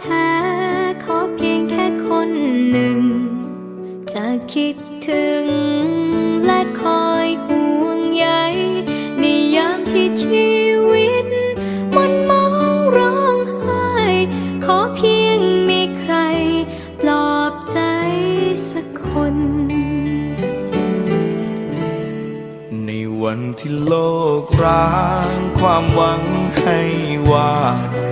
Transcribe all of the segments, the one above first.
แท้ขอเพียงแค่คนหนึ่ง จะคิดถึงและคอยห่วงใยในยามที่ชีวิต มันมองร้องไห้ ขอเพียงมีใคร ปลอบใจสักคน ในวันที่โลกร้างความหวังให้วาด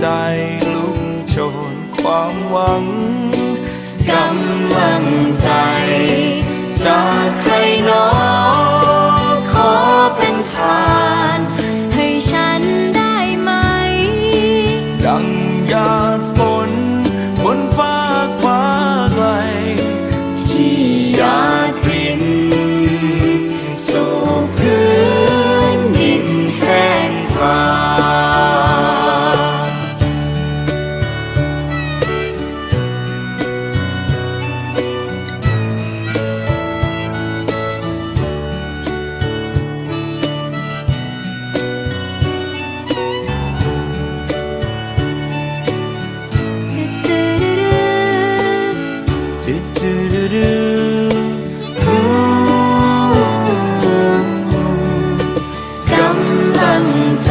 ใจลุกโชนความหวังกำลังใจ กำลังใจ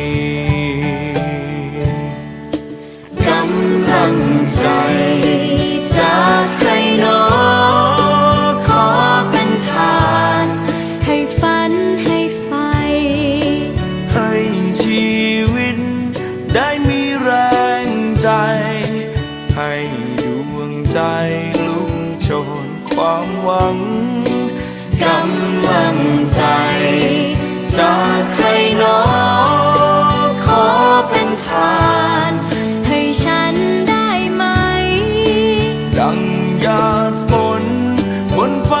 ให้ดวงใจลุกโชนความหวังกำลังใจจากใครน้อขอเป็นทาน ให้ฉันได้ไหม ดังหยาดฝนบนฟ้า